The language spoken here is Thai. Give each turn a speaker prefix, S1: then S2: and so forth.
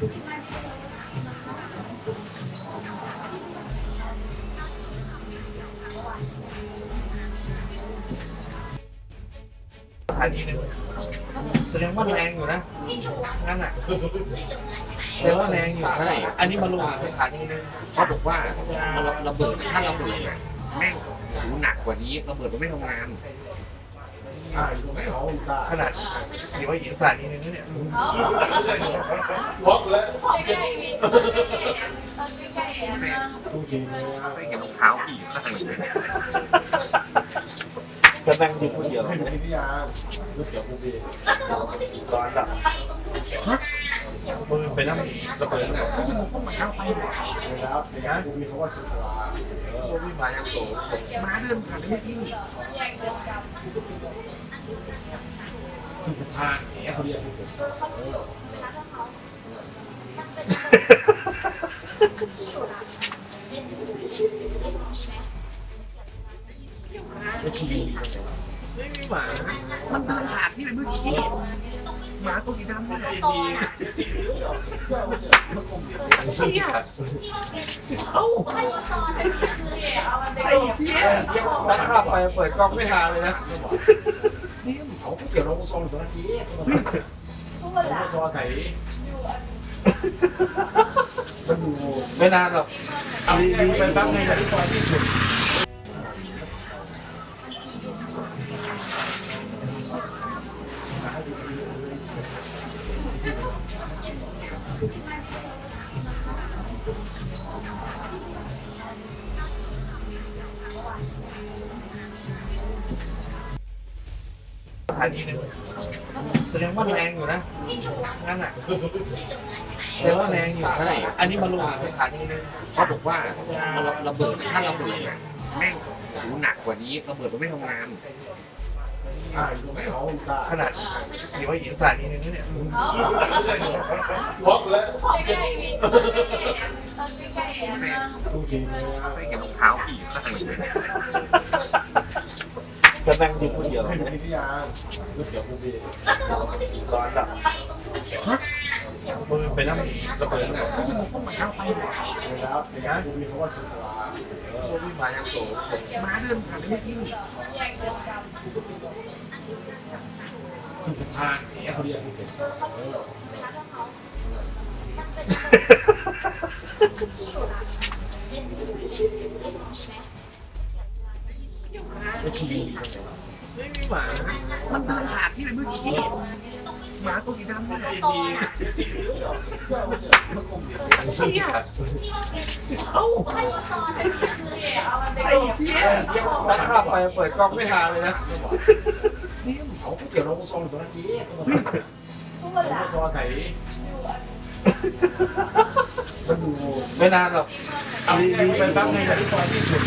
S1: อันนี้นึงแสดงว่าแรงอยู่นะงั้นอะแสดงว่าแรงอยู่
S2: ใช่
S1: อันนี้มาลงสถานีนึง
S2: เขาบอกว่าระเบิดถ้าระเบิดเนี่ยแม่งหนักกว่านี้ระเบิดมันไม่ทำงาน
S1: ขนาดขี่ว่าหญิงสถานีหนึ่งนะเนี่ย
S3: ล็อกแล้ว
S2: แม่งไม่เห็นรองเท้าอีกข้างเลย
S1: จะนั่งอยู่คนเดียว
S3: ให้ดูพิทยาลูกเดียวภูดี
S1: ตอนหลับ มือไปนั่งระเบิดน่ะ
S3: แล้วในงานภูบีเขาว่าสุดกว่า
S1: พวกพี่มายังโต
S2: มาเดินผ่านไม่ที่
S3: สี่สิบห้าอย่างเงี้ยเขาเรียก
S1: ไม่มีหมา
S2: มันเดินผ่านที่ไปเมื่อกี้ หมาตัวสีดำเนี่ยเฮีย
S1: ไอ้เหี้ยถ้าข้าไปเปิดกล้องไม่ทาเลยนะ
S3: เขาเกี่ยวกับโซนตัวนี้โซนใส่มันดู
S1: ไม่นานหรอกดีดีไปแป๊บนึงจะได้ซอยที่สุด สถานีหนึ่งแสดงว่าแรงอยู่นะงั้นอะแสดงว่าแรงอยู่
S2: ใช่
S1: อันนี้มาลงอีกสถานีหนึ่ง
S2: เขาบอกว่ามันระเบิดถ้าระเบิดเนี่ยแม่งหูหนักกว่านี้ระเบิดมันไม่ทำงาน
S3: อ่าอยู่ไหนเอาตา
S1: ขนาดสีว่าอีกสานีหนึ่งเนี่ย
S3: ล็อกแล้ว
S2: แม่ง
S3: ดูจริง
S2: ไม่เห็นรองเท้าผีกข้างเลย
S1: จะนั่งอยู่คนเดียว
S3: พิยาลูกเดียวภูบี
S1: ก่อนดับ มือไปนั่งระเบิดน่ะ
S3: แล้วในงานภูบีเขาว่าสุดว่า
S1: พวกพี่มายังโต
S2: มาเดินผ่านไม่ที่
S3: สี่สิบห้าอย่างเงี้ยเขาเรียก
S1: ไม่มีหมา
S2: มันเดินผ่านที่ไปเมื่อกี้ หมาตัวสีดำเนี่ย
S1: ดีดี
S2: เฮีย
S1: ไอ้เหี้ยถ้าข้าไปเปิดกล้องไม่ทาเลยนะ
S3: นี่เขาเกี่ยวกับโซนตัวนี้โซนใส่มันดู
S1: ไม่นานหรอกดีดีไปแป๊บนึงจะได้ซอยที่สุด